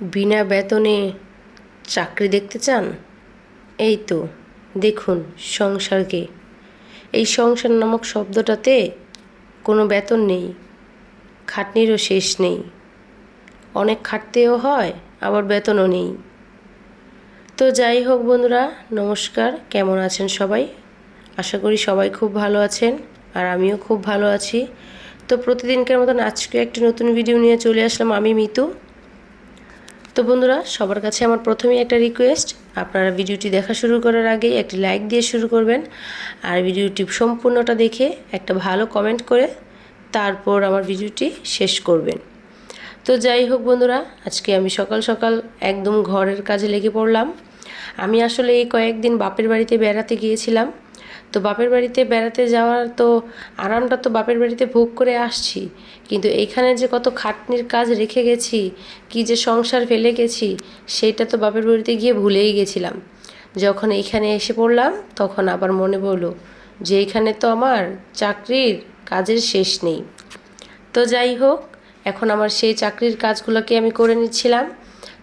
বিনা বেতনে চাকরি দেখতে চান? এই তো, দেখুন সংসারকে। এই সংসার নামক শব্দটাতে কোনো বেতন নেই, খাটনিরও শেষ নেই। অনেক খাটতেও হয়, আবার বেতনও নেই। তো যাই হোক বন্ধুরা, নমস্কার, কেমন আছেন সবাই? আশা করি সবাই খুব ভালো আছেন, আর আমিও খুব ভালো আছি। তো প্রতিদিনকার মতন আজকে একটি নতুন ভিডিও নিয়ে চলে আসলাম আমি, মিতু। তো বন্ধুরা, সবার কাছে আমার প্রথমেই একটা রিকোয়েস্ট আপনারা ভিডিওটি দেখা শুরু করার আগে একটি লাইক দিয়ে শুরু করবেন, আর ভিডিওটি সম্পূর্ণটা দেখে একটা ভালো কমেন্ট করে তারপর আমার ভিডিওটি শেষ করবেন। তো যাই হোক বন্ধুরা, আজকে আমি সকাল সকাল একদম ঘরের কাজে লেগে পড়লাম। আমি আসলে এই কয়েকদিন বাপের বাড়িতে বেড়াতে গিয়েছিলাম তো বাপের বাড়িতে বেড়াতে যাওয়ার তো আরামটা তো বাপের বাড়িতে ভোগ করে আসছি। কিন্তু এইখানে যে কত খাটনির কাজ রেখে গেছি, কি যে সংসার ফেলে গেছি, সেটা তো বাপের বাড়িতে গিয়ে ভুলেই গেছিলাম। যখন এইখানে এসে পড়লাম, তখন আবার মনে পড়ল যে এইখানে তো আমার চাকরির কাজের শেষ নেই। তো যাই হোক, এখন আমার সেই চাকরির কাজগুলোকে আমি করে নিচ্ছিলাম।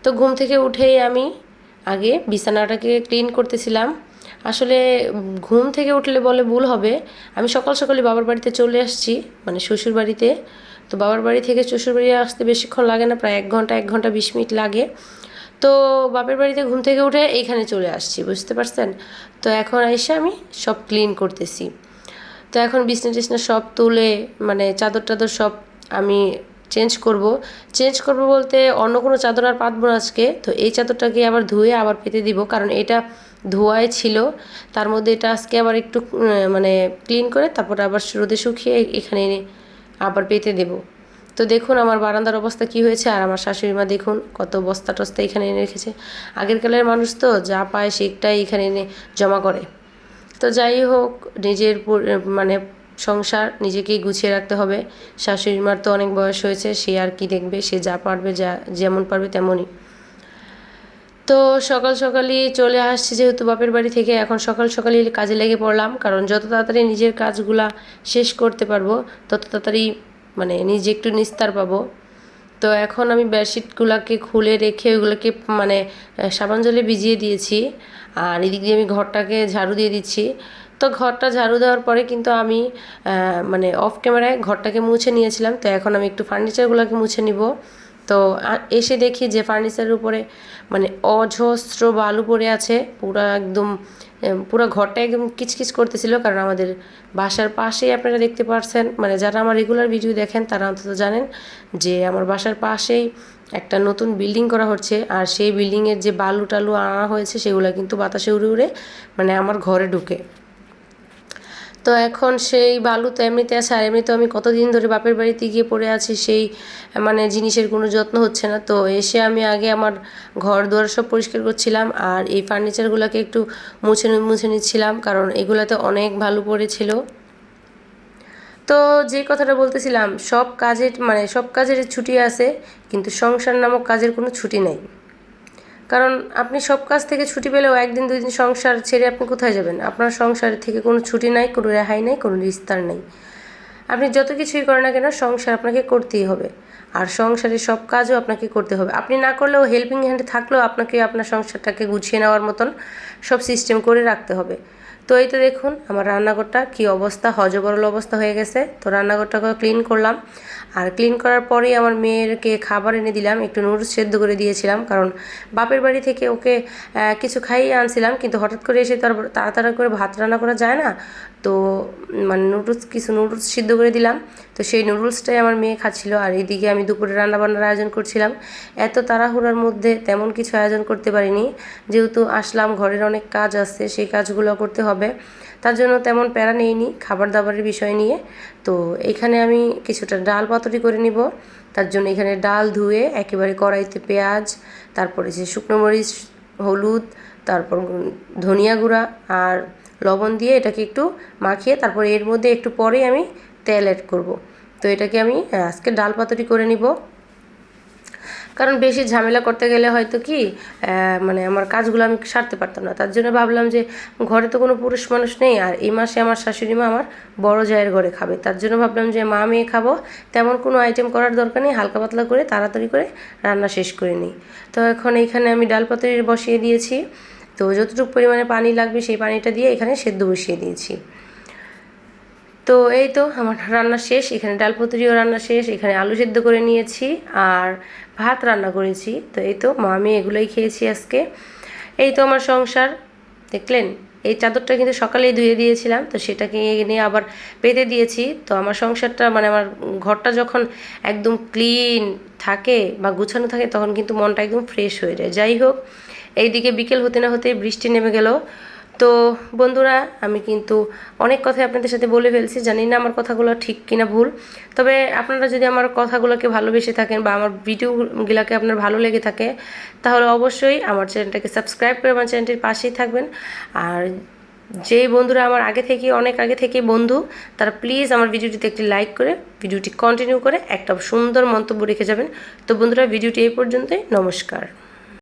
তো ঘুম থেকে উঠেই আমি আগে বিছানাটাকে ক্লিন করতেছিলাম। আসলে ঘুম থেকে উঠলে বলে ভুল হবে। আমি সকাল সকালে বাবার বাড়িতে চলে আসছি মানে শ্বশুর বাড়িতে। তো বাবার বাড়ি থেকে শ্বশুর বাড়ি আসতে বেশিক্ষণ লাগে না, প্রায় এক ঘণ্টা এক ঘণ্টা বিশ মিনিট লাগে। তো বাপের বাড়িতে ঘুম থেকে উঠে এইখানে চলে আসছি, বুঝতে পারছেন? তো এখন এসে আমি সব ক্লিন করতেছি। তো এখন বিছনা টিছনা সব তুলে মানে চাদর টাদর সব আমি চেঞ্জ করব। চেঞ্জ করব বলতে অন্য কোনো চাদর আর পাতবো না আজকে, তো এই চাদরটাকে আবার ধুয়ে আবার পেতে দিব, কারণ এটা ধোয়াই ছিল। তার মধ্যে এটা আজকে আবার একটু মানে ক্লিন করে তারপর আবার রোদে শুকিয়ে এখানে আবার পেতে দেব। তো দেখুন আমার বারান্দার অবস্থা কি হয়েছে আর আমার শাশুড়ি মা দেখুন কত বস্তা টস্তা এখানে এনে রেখেছে। আগের কালের মানুষ তো যা পায় সেটাই এখানে এনে জমা করে। তো যাই হোক, নিজের মানে সংসার নিজেকেই গুছিয়ে রাখতে হবে। শাশুড়ি মার তো অনেক বয়স হয়েছে, সে আর কি দেখবে, সে যা পারবে, যা যেমন পারবে তেমনই। তো সকাল সকালই চলে আসছি যেহেতু বাপের বাড়ি থেকে, এখন সকাল সকালই কাজে লেগে পড়লাম। কারণ যত তাড়াতাড়ি নিজের কাজগুলা শেষ করতে পারব, তত তাড়াতাড়ি মানে নিজে একটু নিস্তার পাবো। তো এখন আমি বেডশিটগুলোকে খুলে রেখে ওইগুলোকে মানে সাবান জলে ভিজিয়ে দিয়েছি। আর এদিক দিয়ে আমি ঘরটাকে ঝাড়ু দিয়ে দিচ্ছি। তো ঘরটা ঝাড়ু দেওয়ার পরে কিন্তু আমি মানে অফ ক্যামেরায় ঘরটাকে মুছে নিয়েছিলাম। তো এখন আমি একটু ফার্নিচারগুলোকে মুছে নিব। তো এসে দেখি যে ফার্নিচারের উপরে মানে অজস্র বালু পড়ে আছে, পুরো একদম পুরো ঘরটা একদম কিচকিচ করতেছিল কারণ আমাদের বাসার পাশেই আপনারা দেখতে পারছেন মানে যারা আমার রেগুলার ভিডিও দেখেন তারা অন্তত জানেন যে আমার বাসার পাশেই একটা নতুন বিল্ডিং করা হচ্ছে আর সেই বিল্ডিংয়ের যে বালু টালু আনা হয়েছে সেগুলো কিন্তু বাতাসে উড়ে উড়ে মানে আমার ঘরে ঢুকে। তো এখন সেই বালু তো এমনিতে আছে, আর এমনিতেও আমি কতদিন ধরে বাপের বাড়িতে গিয়ে পড়ে আছি, সেই মানে জিনিসের কোনো যত্ন হচ্ছে না। তো এসে আমি আগে আমার ঘর দুয়ার সব পরিষ্কার করছিলাম, আর এই ফার্নিচারগুলোকে একটু মুছে মুছে নিচ্ছিলাম, কারণ এগুলোতে অনেক ভালো পড়েছিল। তো যে কথাটা বলতেছিলাম, সব কাজের মানে সব কাজের ছুটি আছে, কিন্তু সংসার নামক কাজের কোনো ছুটি নেই। কারণ আপনি সব কাজ থেকে ছুটি পেলেও একদিন, দুই দিন সংসার ছেড়ে আপনি কোথায় যাবেন? আপনার সংসার থেকে কোনো ছুটি নাই, কোনো রেহাই নাই, কোনো বিস্তার নেই। আপনি যত কিছুই করেন না কেন, সংসার আপনাকে করতেই হবে। আর সংসারের সব কাজও আপনাকে করতে হবে। আপনি না করলেও হেল্পিং হ্যান্ড থাকলেও আপনাকে আপনার সংসারটাকে গুছিয়ে নেওয়ার মতন সব সিস্টেম করে রাখতে হবে। তো এই তো দেখুন, আমার রান্নাঘরটা কি অবস্থা, হজবরল অবস্থা হয়ে গেছে। তো রান্নাঘরটাকে ক্লিন করলাম। আর ক্লিন করার পরেই আমার মেয়েরকে খাবার এনে দিলাম, একটু নুডলস সেদ্ধ করে দিয়েছিলাম। কারণ বাপের বাড়ি থেকে ওকে কিছু খাইয়ে আনছিলাম, কিন্তু হঠাৎ করে এসে তার তাড়াতাড়ি করে ভাত রান্না করা যায় না। তো মানে নুডলস কিছু নুডলস সিদ্ধ করে দিলাম। তো সেই নুডলসটাই আমার মেয়ে খাচ্ছিল। আর এইদিকে আমি দুপুরে রান্নাবান্নার আয়োজন করছিলাম। এত তাড়াহুড়ার মধ্যে তেমন কিছু আয়োজন করতে পারিনি। যেহেতু আসলাম, ঘরের অনেক কাজ আছে, সেই কাজগুলো করতে হবে। তার জন্য তেমন প্যারা নিইনি খাবার দাবারের বিষয় নিয়ে। তো এখানে আমি কিছুটা ডাল পাতুরি করে নিব। তার জন্য এখানে ডাল ধুয়ে একেবারে কড়াইতে পেঁয়াজ, তারপরে যে শুকনো মরিচ, হলুদ, তারপর ধনিয়া গুঁড়া আর লবণ দিয়ে এটাকে একটু মাখিয়ে তারপর এর মধ্যে একটু পরেই আমি তেল অ্যাড করব। তো এটাকে আমি আজকে ডাল পাতুরি করে নিব। কারণ বেশি ঝামেলা করতে গেলে হয়তো কি মানে আমার কাজগুলো আমি সারতে পারতাম না। তার জন্য ভাবলাম যে ঘরে তো কোনো পুরুষ মানুষ নেই, আর এই মাসে আমার শাশুড়ি মা আমার বড় জায়ের ঘরে খাবে। তার জন্য ভাবলাম যে মা মেয়ে খাব, তেমন কোনো আইটেম করার দরকার নেই, হালকা পাতলা করে তাড়াতাড়ি করে রান্না শেষ করে নিই। তো এখন এইখানে আমি ডাল বসিয়ে দিয়েছি। তো যতটুকু পরিমাণে পানি লাগবে সেই পানিটা দিয়ে এখানে সেদ্ধ বসিয়ে দিয়েছি। তো এই তো আমার রান্না শেষ, এখানে ডাল পতুরিও রান্না শেষ, এখানে আলু সেদ্ধ করে নিয়েছি আর ভাত রান্না করেছি। তো এই তো মা, আমি এগুলোই খেয়েছি আজকে। এই তো আমার সংসার, দেখলেন? এই চাদরটা কিন্তু সকালেই ধুয়ে দিয়েছিলাম, তো সেটাকে নিয়ে আবার পেতে দিয়েছি। তো আমার সংসারটা মানে আমার ঘরটা যখন একদম ক্লিন থাকে বা গুছানো থাকে, তখন কিন্তু মনটা একদম ফ্রেশ হয়ে যায়। যাই হোক, এইদিকে বিকেল হতে না হতে বৃষ্টি নেমে গেল। তো বন্ধুরা, আমি কিন্তু অনেক কথাই আপনাদের সাথে বলে ফেলছি, জানি না আমার কথাগুলো ঠিক কিনা ভুল। তবে আপনারা যদি আমার কথাগুলোকে ভালোবেসে থাকেন বা আমার ভিডিওগুলোকে আপনার ভালো লেগে থাকে, তাহলে অবশ্যই আমার চ্যানেলটাকে সাবস্ক্রাইব করে আমার চ্যানেলটির পাশেই থাকবেন। আর যেই বন্ধুরা আমার আগে থেকে, অনেক আগে থেকে বন্ধু, তারা প্লিজ আমার ভিডিওটিতে একটি লাইক করে, ভিডিওটি কন্টিনিউ করে একটা সুন্দর মন্তব্য রেখে যাবেন। তো বন্ধুরা, ভিডিওটি এই পর্যন্তই, নমস্কার।